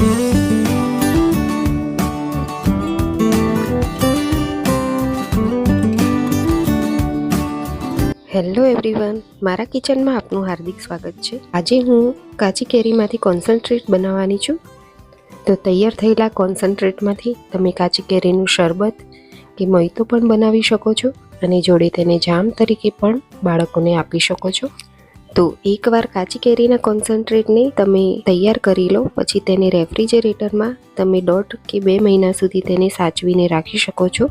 Hello everyone મારા કિચનમાં આપનું હાર્દિક સ્વાગત છે. આજે હું કાચી કેરીમાંથી કોન્સન્ટ્રેટ બનાવવાની છું. તો તૈયાર થયેલા કોન્સન્ટ્રેટમાંથી તમે કાચી કેરીનું શરબત કે મોઈતો પણ બનાવી શકો છો અને જોડે તેને જામ તરીકે પણ બાળકોને આપી શકો છો. તો એકવાર કાચી કેરીના કોન્સન્ટ્રેટને તમે તૈયાર કરી લો, પછી તેને રેફ્રિજરેટરમાં તમે દોઢ કે બે મહિના સુધી તેને સાચવીને રાખી શકો છો.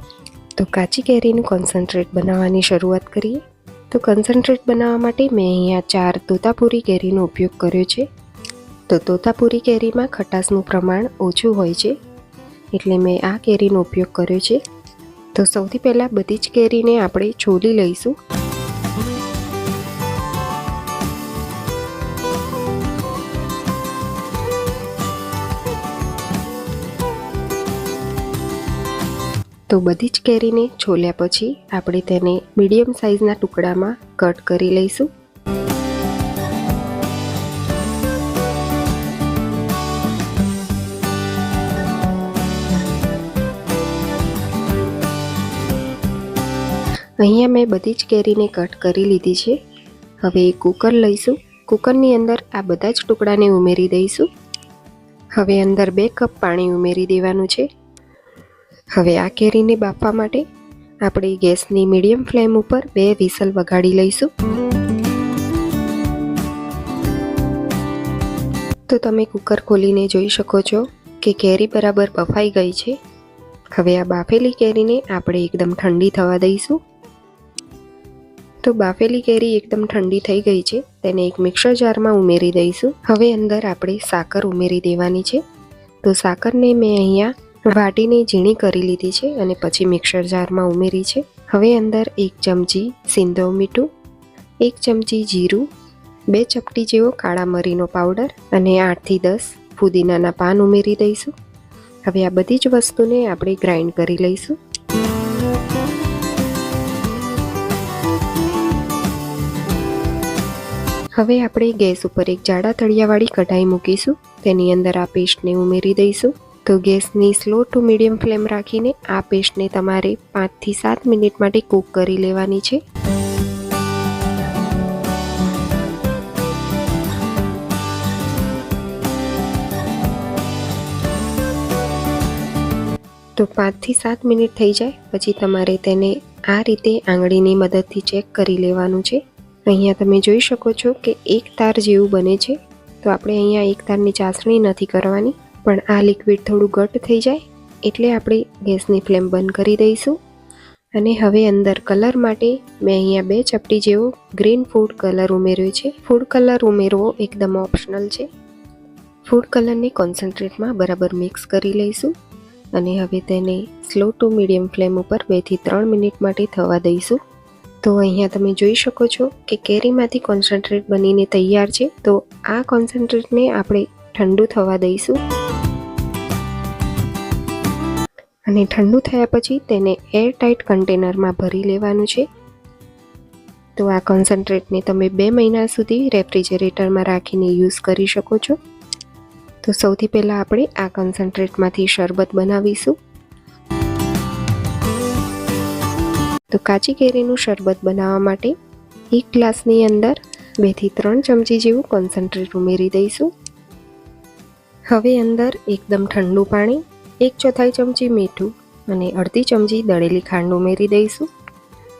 તો કાચી કેરીનું કોન્સન્ટ્રેટ બનાવવાની શરૂઆત કરીએ. તો કોન્સન્ટ્રેટ બનાવવા માટે મેં અહીંયા ચાર તોતાપુરી કેરીનો ઉપયોગ કર્યો છે. તો તોતાપુરી કેરીમાં ખટાશનું પ્રમાણ ઓછું હોય છે, એટલે મેં આ કેરીનો ઉપયોગ કર્યો છે. તો સૌથી પહેલાં બધી જ કેરીને આપણે છોલી લઈશું. તો બધી જ કેરીને છોલ્યા પછી આપણે તેને મીડિયમ સાઇઝના ટુકડામાં કટ કરી લઈશું. અહીંયા મેં બધી જ કેરીને કટ કરી લીધી છે. હવે કુકર લઈશું. કુકરની અંદર આ બધા જ ટુકડાને ઉમેરી દઈશું. હવે અંદર બે કપ પાણી ઉમેરી દેવાનું છે. હવે આ કેરીને બાફવા માટે આપણે ગેસની મીડિયમ ફ્લેમ ઉપર બે વિસલ વગાડી લઈશું. તો તમે કુકર ખોલીને જોઈ શકો છો કે કેરી બરાબર બફાઈ ગઈ છે. હવે આ બાફેલી કેરીને આપણે એકદમ ઠંડી થવા દઈશું. તો બાફેલી કેરી એકદમ ઠંડી થઈ ગઈ છે, તેને એક મિક્સર જારમાં ઉમેરી દઈશું. હવે અંદર આપણે સાકર ઉમેરી દેવાની છે. તો સાકરને મેં અહીંયા વાટીને ઝીણી કરી લીધી છે અને પછી મિક્સર જારમાં ઉમેરી છે. હવે અંદર એક ચમચી સિંધવ મીઠું, એક ચમચી જીરું, બે ચપટી જેવો કાળા મરીનો પાવડર અને આઠથી દસ ફુદીનાના પાન ઉમેરી દઈશું. હવે આ બધી જ વસ્તુને આપણે ગ્રાઇન્ડ કરી લઈશું. હવે આપણે ગેસ ઉપર એક જાડા તળિયાવાળી કઢાઈ મૂકીશું. તેની અંદર આ પેસ્ટને ઉમેરી દઈશું. તો ગેસની સ્લો ટુ મીડિયમ ફ્લેમ રાખીને આ પેસ્ટને તમારે પાંચથી સાત મિનિટ માટે કૂક કરી લેવાની છે. તો પાંચથી સાત મિનિટ થઈ જાય, પછી તમારે તેને આ રીતે આંગળીની મદદથી ચેક કરી લેવાનું છે. અહીંયા તમે જોઈ શકો છો કે એક તાર જેવું બને છે. તો આપણે અહીંયા એક તારની ચાસણી નથી કરવાની. પણ આ લિક્વિડ થોડું ઘટ થઈ જાય એટલે આપણે ગેસની ફ્લેમ બંધ કરી દઈશું. અને હવે અંદર કલર માટે મેં અહીંયા બે ચપટી જેવો ગ્રીન ફૂડ કલર ઉમેર્યો છે. ફૂડ કલર ઉમેરવો એકદમ ઓપ્શનલ છે. ફૂડ કલરને કોન્સન્ટ્રેટમાં બરાબર મિક્સ કરી લઈશું. અને હવે તેને સ્લો ટુ મીડિયમ ફ્લેમ ઉપર બેથી ત્રણ મિનિટ માટે થવા દઈશું. તો અહીંયા તમે જોઈ શકો છો કે કેરીમાંથી કોન્સન્ટ્રેટ બનીને તૈયાર છે. તો આ કોન્સન્ટ્રેટને આપણે ઠંડુ થવા દઈશું. અને ઠંડુ થયા પછી તેને એર ટાઈટ કન્ટેનરમાં ભરી લેવાનું છે. તો આ કોન્સન્ટ્રેટને તમે બે મહિના સુધી રેફ્રિજરેટરમાં રાખીને યુઝ કરી શકો છો. તો સૌથી પહેલાં આપણે આ કોન્સન્ટ્રેટમાંથી શરબત બનાવીશું. તો કાચી કેરીનું શરબત બનાવવા માટે એક ગ્લાસની અંદર બેથી ત્રણ ચમચી જેવું કોન્સન્ટ્રેટ ઉમેરી દઈશું. હવે અંદર એકદમ ઠંડુ પાણી એક ચોથાઈ ચમચી મીઠું અને અડધી ચમચી દળેલી ખાંડ ઉમેરી દઈશું.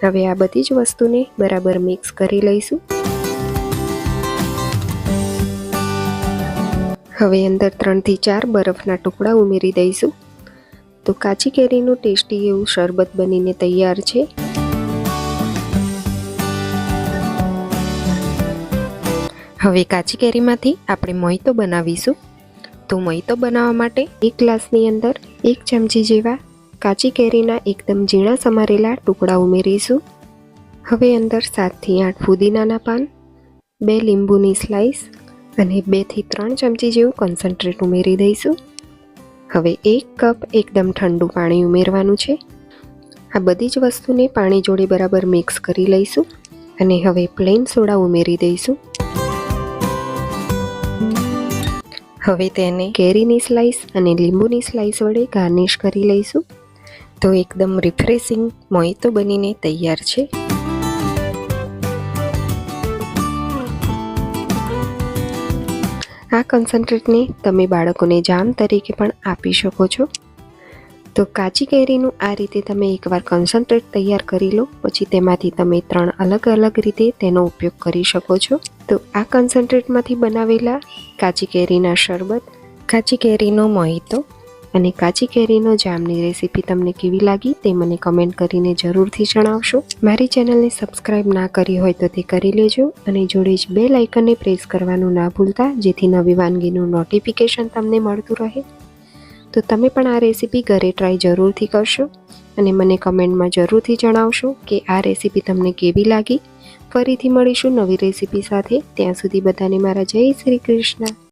હવે આ બધી જ વસ્તુને બરાબર મિક્સ કરી લઈશું. હવે અંદર ત્રણથી ચાર બરફના ટુકડા ઉમેરી દઈશું. તો કાચી કેરીનું ટેસ્ટી એવું શરબત બનીને તૈયાર છે. હવે કાચી કેરીમાંથી આપણે મોહિતો બનાવીશું. તો મૈતો બનાવવા માટે એક ગ્લાસની અંદર એક ચમચી જેવા કાચી કેરીના એકદમ ઝીણા સમારેલા ટુકડા ઉમેરીશું. હવે અંદર સાતથી આઠ ફુદીનાના પાન, બે લીંબુની સ્લાઈસ અને બેથી ત્રણ ચમચી જેવું કોન્સન્ટ્રેટ ઉમેરી દઈશું. હવે એક કપ એકદમ ઠંડુ પાણી ઉમેરવાનું છે. આ બધી જ વસ્તુને પાણી જોડે બરાબર મિક્સ કરી લઈશું અને હવે પ્લેન સોડા ઉમેરી દઈશું. હવે તેને કેરીની સ્લાઈસ અને લીંબુની સ્લાઈસ વડે ગાર્નિશ કરી લઈશું. તો એકદમ રિફ્રેશિંગ મોહિતો બનીને તૈયાર છે. આ કન્સન્ટ્રેટને તમે બાળકોને જામ તરીકે પણ આપી શકો છો. તો કાચી કેરીનું આ રીતે તમે એકવાર કન્સન્ટ્રેટ તૈયાર કરી લો, પછી તેમાંથી તમે ત્રણ અલગ અલગ રીતે તેનો ઉપયોગ કરી શકો છો. તો આ કન્સન્ટ્રેટમાંથી બનાવેલા કાચી કેરીના શરબત, કાચી કેરીનો મોહિતો અને કાચી કેરીનો જામની રેસીપી તમને કેવી લાગી તે મને કમેન્ટ કરીને જરૂરથી જણાવશો. મારી ચેનલને સબસ્ક્રાઇબ ના કરી હોય તો તે કરી લેજો અને જોડે જ બે લાઇકનને પ્રેસ કરવાનું ના ભૂલતા, જેથી નવી વાનગીનું નોટિફિકેશન તમને મળતું રહે. તો તમે પણ આ રેસીપી ઘરે ટ્રાય જરૂરથી કરશો અને મને કમેન્ટમાં જરૂરથી જણાવશો કે આ રેસીપી તમને કેવી લાગી. ફરીથી મળીશું નવી રેસીપી સાથે. ત્યાં સુધી બધાને મારા જય શ્રી કૃષ્ણ.